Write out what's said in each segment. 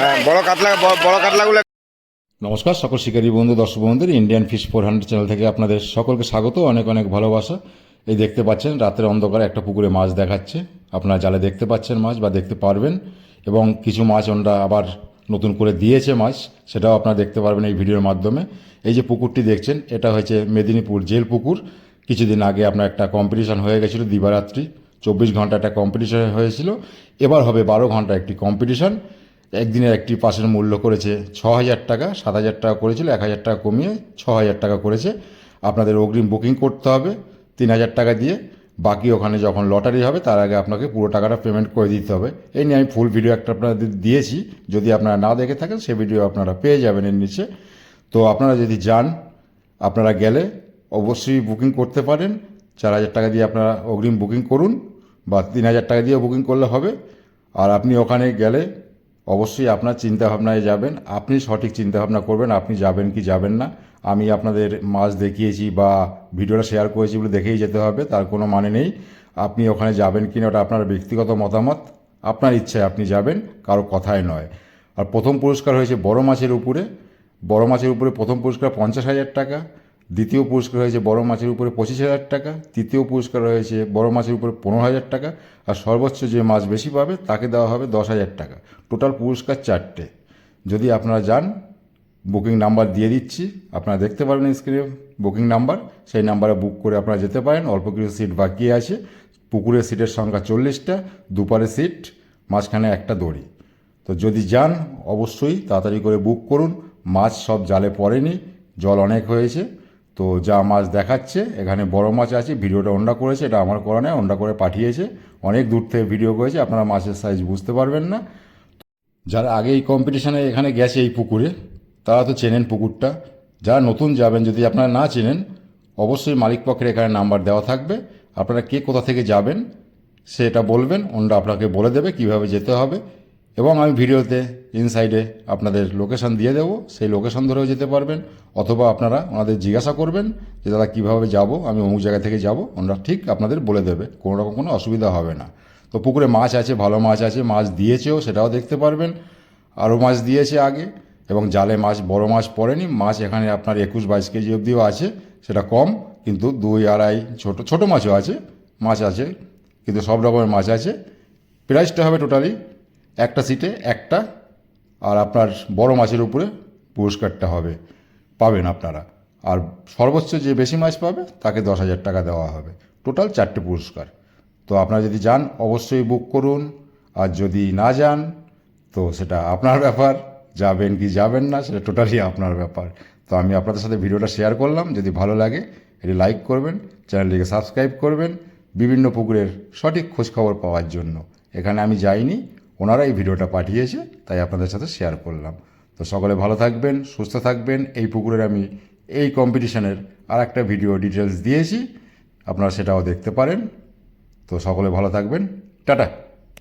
হ্যাঁ বড় কাতলা বড় কাতলাগুলো নমস্কার সকল শিকারী বন্ধু দর্শক বন্ধুদের Indian fish four hundred channel থেকে আপনাদের সকলকে স্বাগত অনেক অনেক ভালোবাসা। এই দেখতে পাচ্ছেন রাতের অন্ধকারে একটা পুকুরে মাছ দেখাচ্ছে। আপনারা জালে দেখতে পাচ্ছেন মাছ বা দেখতে পারবেন এবং কিছু মাছ ওনরা আবার নতুন করে দিয়েছে মাছ সেটাও আপনারা দেখতে পারবেন এই ভিডিওর মাধ্যমে। এই যে পুকুরটি দেখছেন এটা হয়েছে মেদিনীপুর জেল পুকুর। কিছুদিন আগে আপনার একটা কম্পিটিশন হয়ে গেছিল দিবারাত্রি। চব্বিশ ঘণ্টা একটা কম্পিটিশন হয়েছিল। এবার হবে বারো ঘণ্টা একটি কম্পিটিশন একদিনের একটি পাসের মূল্য করেছে ছ হাজার টাকা সাত হাজার টাকা করেছিল এক হাজার টাকা কমিয়ে ছ হাজার টাকা করেছে। আপনাদের অগ্রিম বুকিং করতে হবে তিন হাজার টাকা দিয়ে। বাকি ওখানে যখন লটারি হবে, তার আগে আপনাকে পুরো টাকাটা পেমেন্ট করে দিতে হবে। এই নিয়ে আমি ফুল ভিডিও একটা আপনাদের দিয়েছি। যদি আপনারা না দেখে থাকেন, সে ভিডিও আপনারা পেয়ে যাবেন এর নিচে। তো আপনারা যদি যান, আপনারা গেলে অবশ্যই বুকিং করতে পারেন। চার হাজার টাকা দিয়ে আপনারা অগ্রিম বুকিং করুন। বা তিন হাজার টাকা দিয়ে বুকিং করলে হবে। আর আপনি ওখানে গেলে অবশ্যই আপনার চিন্তাভাবনায় যাবেন। আপনি সঠিক চিন্তাভাবনা করবেন, আপনি যাবেন কি যাবেন না। আমি আপনাদের মাছ দেখিয়েছি বা ভিডিওটা শেয়ার করেছি বলে দেখেই যেতে হবে, তার কোনো মানে নেই। আপনি ওখানে যাবেন কি না ওটা আপনার ব্যক্তিগত মতামত, আপনার ইচ্ছায় আপনি যাবেন, কারও কথায় নয়। আর প্রথম পুরস্কার হয়েছে বড় মাছের উপরে। বড় মাছের উপরে প্রথম পুরস্কার পঞ্চাশ হাজার টাকা দ্বিতীয় পুরস্কার হয়েছে বড় মাছের উপরে পঁচিশ হাজার টাকা, তৃতীয় পুরস্কার রয়েছে বড় মাছের উপরে পনেরো হাজার টাকা, আর সর্বোচ্চ যে মাছ বেশি পাবে তাকে দেওয়া হবে দশ হাজার টাকা। টোটাল পুরস্কার চারটে। যদি আপনারা যান বুকিং নাম্বার দিয়ে দিচ্ছি। আপনারা দেখতে পারবেন স্ক্রিনে বুকিং নাম্বার সেই নাম্বারে বুক করে আপনারা যেতে পারেন। অল্প কিছু সিট বাকি আছে। পুকুরের সিটের সংখ্যা চল্লিশটা দুপারে সিট মাঝখানে একটা দড়ি। তো যদি যান, অবশ্যই তাড়াতাড়ি করে বুক করুন। মাছ সব জালে পড়েনি, জল অনেক হয়েছে। তো যা মাছ দেখাচ্ছে, এখানে বড় মাছ আছে, ভিডিওটা অন্ডা করেছে, এটা আমার করা নয়, অন্ডা করে পাঠিয়েছে। অনেক দূর থেকে ভিডিও করেছে, আপনারা মাছের সাইজ বুঝতে পারবেন না। যারা আগে এই কম্পিটিশানে এখানে গেছে এই পুকুরে, তারা তো চেনেন পুকুরটা। যারা নতুন যাবেন, যদি আপনারা না চেনেন, অবশ্যই মালিক পক্ষের এখানে নাম্বার দেওয়া থাকবে। আপনারা কে কোথা থেকে যাবেন, সেটা বলবেন ওনরা আপনাকে বলে দেবে কীভাবে যেতে হবে। এবং আমি ভিডিওতে ইনসাইডে আপনাদের লোকেশন দিয়ে দেবো, সেই লোকেশন ধরেও যেতে পারবেন, অথবা আপনারা ওনাদের জিজ্ঞাসা করবেন যে, দাদা, কীভাবে যাব? আমি অমুক জায়গা থেকে যাব? ওনারা ঠিক আপনাদের বলে দেবে, কোনো রকম কোনো অসুবিধা হবে না। তো পুকুরে মাছ আছে, ভালো মাছ আছে, মাছ দিয়েছেও সেটাও দেখতে পারবেন। আরও মাছ দিয়েছে আগে, এবং জালে মাছ, বড় মাছ পড়েনি, মাছ এখানে আপনার একুশ বাইশ কেজি অবধিও আছে, সেটা কম, কিন্তু দুই, আড়াই, ছোট ছোট মাছও আছে, মাছ আছে, কিন্তু সব রকমের মাছ আছে, প্রাইসটা হবে টোটালি একটা সিটে একটা, আর আপনার বড় মাছের উপরে পুরস্কারটা হবে, পাবেন আপনারা। আর সর্বোচ্চ যে বেশি মাছ পাবে, তাকে দশ হাজার টাকা দেওয়া হবে। টোটাল চারটে পুরস্কার। তো আপনারা যদি যান, অবশ্যই বুক করুন। আর যদি না যান, তো সেটা আপনার ব্যাপার। যাবেন কি যাবেন না, সেটা টোটালি আপনার ব্যাপার। তো আমি আপনাদের সাথে ভিডিওটা শেয়ার করলাম। যদি ভালো লাগে, এটি লাইক করবেন চ্যানেলটিকে সাবস্ক্রাইব করবেন। বিভিন্ন পুকুরের সঠিক খোঁজখবর পাওয়ার জন্য। এখানে আমি যাইনি ওনারা এই ভিডিওটা পাঠিয়েছে, তাই আপনাদের সাথে শেয়ার করলাম। তো সকলে ভালো থাকবেন, সুস্থ থাকবেন। এই পুকুরের আমি এই কম্পিটিশনের আর একটা ভিডিও ডিটেলস দিয়েছি, আপনারা সেটাও দেখতে পারেন। তো সকলে ভালো থাকবেন। টাটা।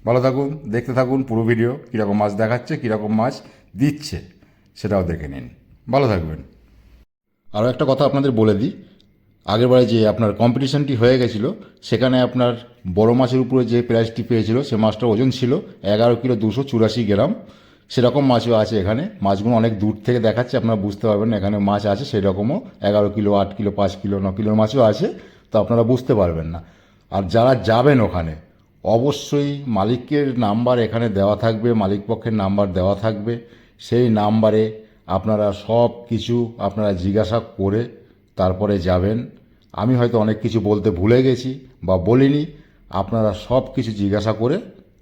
ভালো থাকুন, দেখতে থাকুন পুরো ভিডিও কীরকম মাছ দেখাচ্ছে, কীরকম মাছ দিচ্ছে, সেটাও দেখে নিন। ভালো থাকবেন। আরও একটা কথা আপনাদের বলে দিই আগেরবারে যে আপনার কম্পিটিশনটি হয়ে গেছিল, সেখানে আপনার বড় মাছের উপরে যে প্রাইজটি পেয়েছিল, সে মাছটার ওজন ছিল এগারো কিলো দুশো চুরাশি গ্রাম। সেরকম মাছও আছে এখানে। মাছগুলো অনেক দূর থেকে দেখাচ্ছে, আপনারা বুঝতে পারবেন এখানে মাছ আছে সেই রকমও এগারো কিলো, আট কিলো, পাঁচ কিলো, ন কিলোর মাছও আছে, তো আপনারা বুঝতে পারবেন না। আর যারা যাবেন ওখানে, অবশ্যই মালিকের নাম্বার এখানে দেওয়া থাকবে, মালিক পক্ষের নাম্বার দেওয়া থাকবে। সেই নাম্বারে আপনারা সব কিছু আপনারা জিজ্ঞাসা করে তারপরে যাবেন। আমি হয়তো অনেক কিছু বলতে ভুলে গেছি বা বলিনি। আপনারা সব কিছু জিজ্ঞাসা করে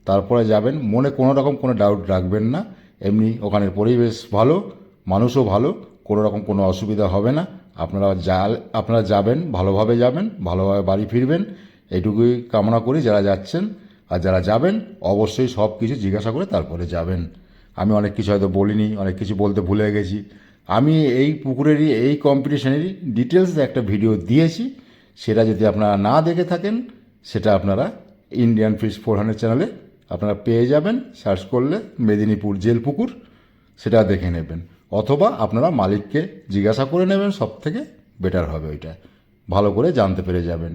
তারপরে যাবেন। মনে কোনো রকম কোনো ডাউট রাখবেন না। এমনি ওখানের পরিবেশ ভালো, মানুষও ভালো, কোনো রকম কোনো অসুবিধা হবে না। আপনারা যা আপনারা যাবেন, ভালোভাবে যাবেন, ভালোভাবে বাড়ি ফিরবেন। এইটুকুই কামনা করি যারা যাচ্ছেন আর যারা যাবেন, অবশ্যই সব কিছু জিজ্ঞাসা করে তারপরে যাবেন। আমি অনেক কিছু হয়তো বলিনি, অনেক কিছু বলতে ভুলে গেছি। আমি এই পুকুরেরই, এই কম্পিটিশনেরই ডিটেলস একটা ভিডিও দিয়েছি। সেটা যদি আপনারা না দেখে থাকেন, সেটা আপনারা ইন্ডিয়ান ফিশ ফোর হান্ড্রেড চ্যানেলে আপনারা পেয়ে যাবেন। সার্চ করলে মেদিনীপুর জেল পুকুর, সেটা দেখে নেবেন। অথবা আপনারা মালিককে জিজ্ঞাসা করে নেবেন সব থেকে বেটার হবে ওইটা। ভালো করে জানতে পেরে যাবেন।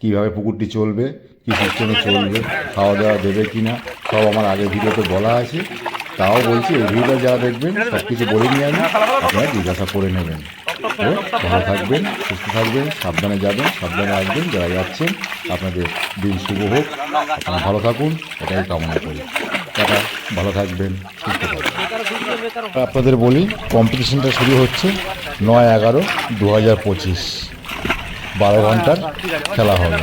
কীভাবে পুকুরটি চলবে, কী সিস্টেমে চলবে, খাওয়া দাওয়া দেবে কি না সব আমার আগের ভিডিওতে বলা আছে। তাও বলছি যারা দেখবেন সব কিছু বলে নিয়ে আমি আপনারা জিজ্ঞাসা করে নেবেন। ভালো থাকবেন, সুস্থ থাকবেন, সাবধানে যাবেন, সাবধানে আসবেন, যারা যাচ্ছেন, আপনাদের দিন শুভ হোক, আপনারা ভালো থাকুন, এটাই কামনা করি। টাটা, ভালো থাকবেন, সুস্থ থাকবেন। আপনাদের বলি কম্পিটিশনটা শুরু হচ্ছে নয় এগারো দু হাজার পঁচিশ। বারো ঘণ্টার খেলা হবে।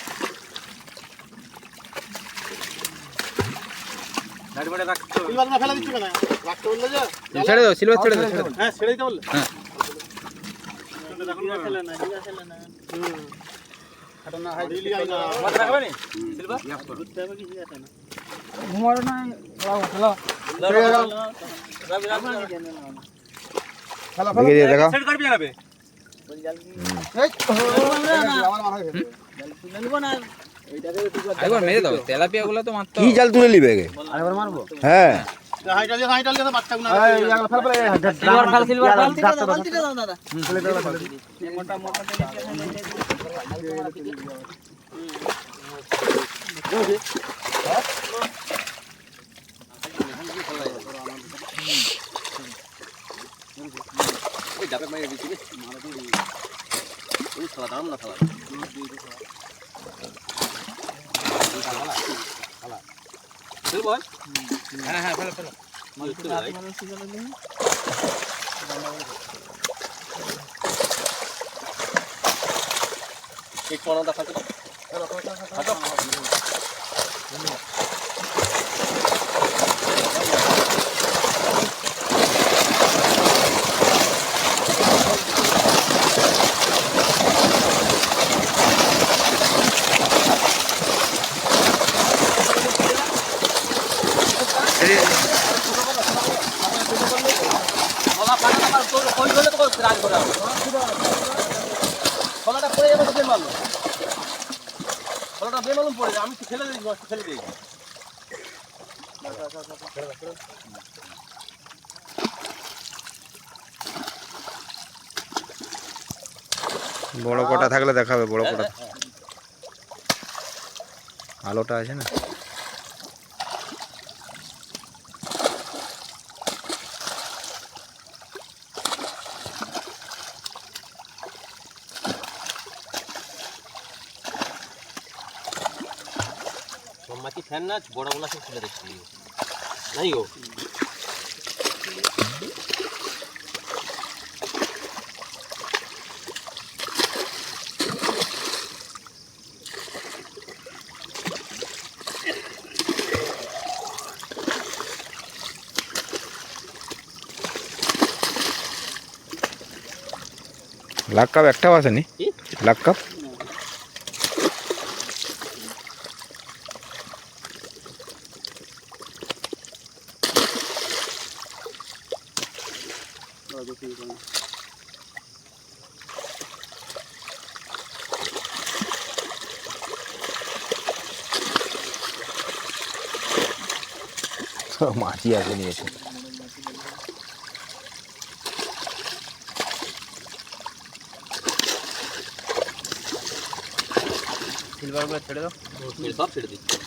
ছেড়ে দাও সিলভার ছেড়ে দাও ছেড়ে দাও। মাছ রাখবে নি সিলভার দেখে দিয়ে একবার মেরে দাও তেলাপিয়া গুলো তো মারতে কি জাল তুলে নিবে গে হ্যাঁ সিলভার ফাল সিলভার ফাল হ্যাঁ হ্যাঁ ফেলো ফেলো एक कोणा दाखवतो খোলাটা বড় কটা থাকলে দেখাবে বড় কটা। আলোটা আছে না? মাটি না সব খুলে দেখছি। নাই গো লাখ কাপ একটাও আসেনি? লাখ কাপ? মাটি আছে নিয়েছে সিলভারগুলো ছেড়ে দাও সব ছেড়ে দিচ্ছি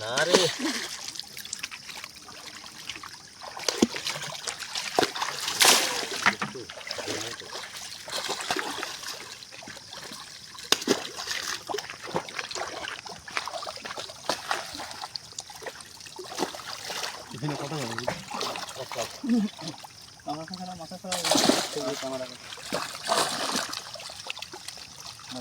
না রে দুটা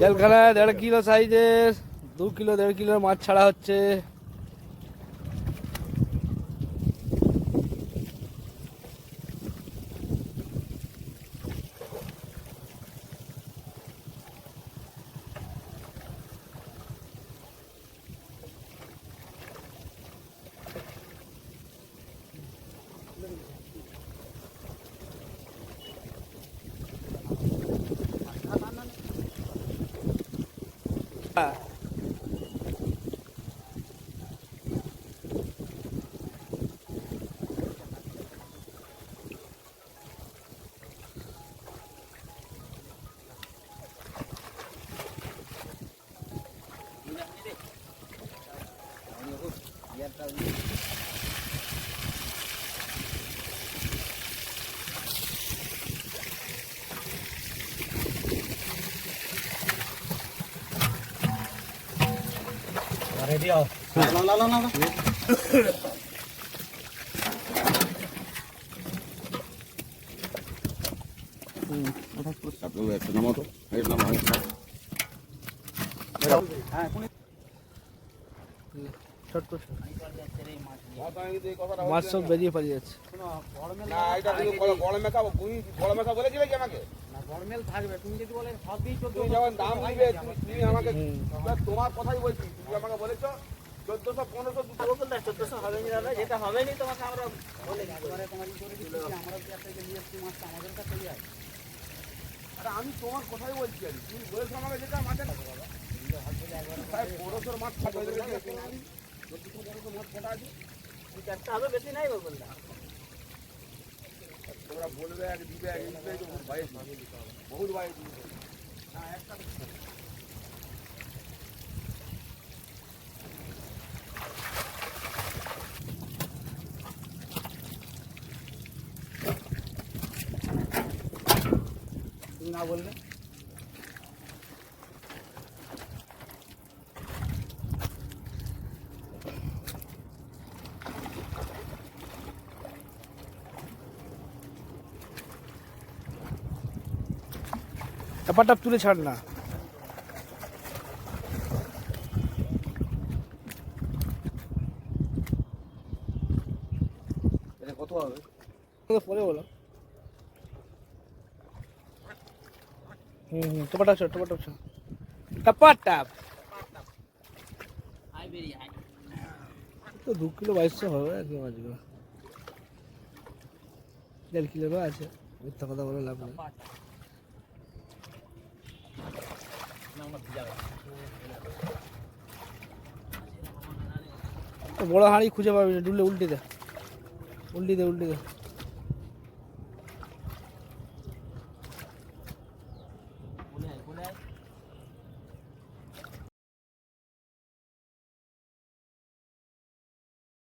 জেলখানায় দেড় কিলো সাইজের দু কিলো দেড় কিলোর মাছ ছাড়া হচ্ছে। মাছ সব বেরিয়ে পালিয়ে যাচ্ছে। তোমার কথাই বলছি। তুমি আমাকে বলেছ চোদ্দশো পনেরোশো দুশো হবে যেটা হবে নি তোমাকে আমরা বলে আরে আমি তোমার কথাই বলছি আর তুমি বলেছ আমাকে যেটা মাছের পনেরোশোর মাছ ফাটা। চোদ্দশো আছে? চারটা হবে বেশি নাই বললাম তোমরা বলবে এক দিবে এক দিবে তো বহুত বাইক বহুত ভয় তুমি না বললে টাপাটাপ তুলে ছাড় না। কত হবে? পরে বলো হুম হুম টপাটা টপা টাপ তো কিলো হবে মাছগুলো দেড় কিলোরও আছে মিথ্যা কথা বলে লাভ নেই তো বড় হাঁড়ি খুঁজে পাবি না ডুলে উল্টে দে। উল্টে দে উল্টে দে।